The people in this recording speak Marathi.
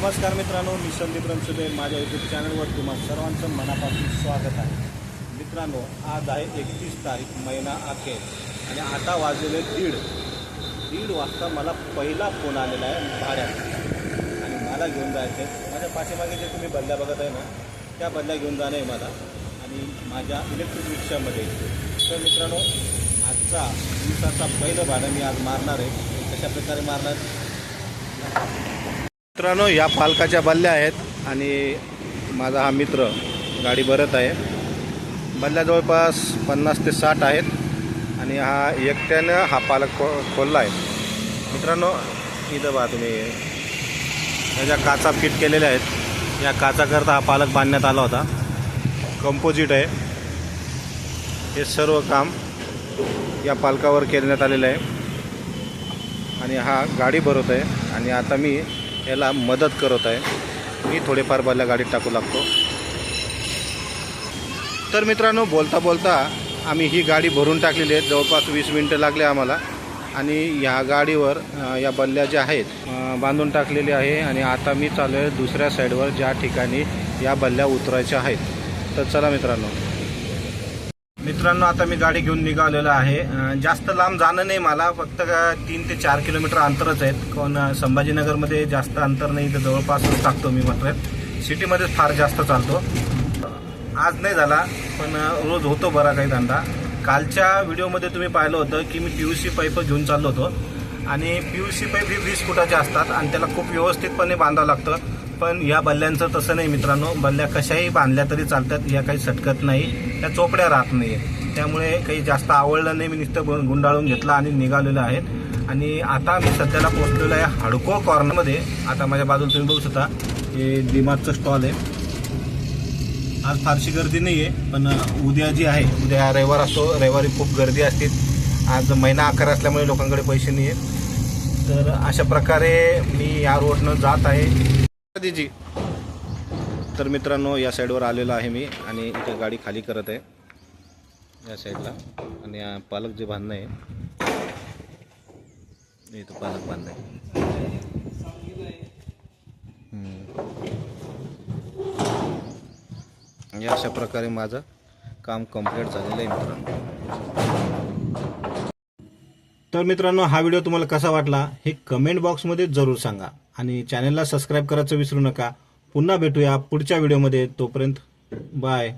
नमस्कार मित्रांनो मी संदीप रणसुदे माझ्या यूट्यूब चॅनलवर तुम्हा सर्वांचं मनापासून स्वागत आहे. मित्रांनो आज आहे एकतीस तारीख महिना अखेर आणि आता वाजलेले दीड. दीड वाजता मला पहिला फोन आलेला आहे भाड्यात आणि मला घेऊन जायचं आहे माझ्या पाठीमागे जे तुम्ही बदल्या बघत आहे ना त्या बदल्या घेऊन जाणं आहे मला. आणि माझ्या इलेक्ट्रिक रिक्षामध्ये तर मित्रांनो आजचा दिवसाचा पहिलं भाडं मी आज मारणार आहे. कशा प्रकारे मारणार? मित्रांनो या पालकाच्या बल्ल्या आहेत आणि माझा हा मित्र गाडी भरत आहे. बल्ल्या जवळपास पन्नास ते साठ आहेत आणि हा एकट्यानं हा पालक खो खोलला आहे मित्रांनो इथं बघा तुम्ही. ह्याच्या काचा फिट केलेल्या आहेत या काचाकरता हा पालक बांधण्यात आला होता. कंपोजिट आहे. हे सर्व काम या पालकावर करण्यात आलेलं आहे. आणि हा गाडी भरवत आहे. आणि आता मी याला मदत करत आहे. मी थोडेफार बल्ल्या गाडीत टाकू लागतो. तर मित्रांनो बोलता बोलता आम्ही ही गाडी भरून टाकलेली आहे. जवळपास वीस मिनटं लागले आम्हाला. आणि ह्या गाडीवर या बल्ल्या ज्या आहेत बांधून टाकलेली आहे. आणि आता मी चालू आहे दुसऱ्या साईडवर ज्या ठिकाणी या बल्ल्या उतरायच्या आहेत. तर चला मित्रांनो. मित्रांनो आता मी गाडी घेऊन निघालेलो आहे. जास्त लांब जाणं नाही मला फक्त का तीन ते चार किलोमीटर अंतरच आहेत. कोण संभाजीनगरमध्ये जास्त अंतर नाही तर जवळपासच टाकतो मी मात्र. सिटीमध्येच फार जास्त चालतो. आज नाही झाला पण रोज होतो बरा काही धंदा. कालच्या व्हिडिओमध्ये तुम्ही पाहिलं होतं की मी पी यू सी पाईप घेऊन चाललो होतो. आणि पी यू सी पाईप ही वीस फुटाचे असतात आणि त्याला खूप व्यवस्थितपणे बांधावं लागतं. पण या बल्ल्यांचं तसं नाही मित्रांनो. बल्ल्या कशाही बांधल्या तरी चालतात या काही सटकत नाही. त्या चोपड्या राहत नाही त्यामुळे काही जास्त आवडलं नाही मी नुसतं गु- गुंडाळून घेतला आणि निघालेलं आहेत आणि आता मी सध्याला पोहोचलेलो आहे हडको कॉर्नरमध्ये आता माझ्या बाजूला तुम्ही बघू शकता हे डिमार्टचं स्टॉल आहे. आज फारशी गर्दी नाही आहे पण उद्या जी आहे उद्या रविवार असतो रविवारी खूप गर्दी असते. आज महिना आकार असल्यामुळे लोकांकडे पैसे नाही आहेत तर अशा प्रकारे मी या रोडनं जात आहे. दीजी तर मित्रांनो या साईडवर आलेलो आहे मी आणि इथे गाडी खाली करत आहे. या साईडला. आणि पालक जे बांधणं आहे. इथं पालक बांधणं आहे. अशा प्रकारे माझं काम कंप्लीट झालेलं आहे मित्रांनो. तर मित्रांनो हा व्हिडिओ तुम्हाला कसा वाटला हे कमेंट बॉक्समध्ये जरूर सांगा. आणि चॅनलला सबस्क्राईब करायचं विसरू नका. पुन्हा भेटूया पुढच्या व्हिडिओमध्ये तोपर्यंत बाय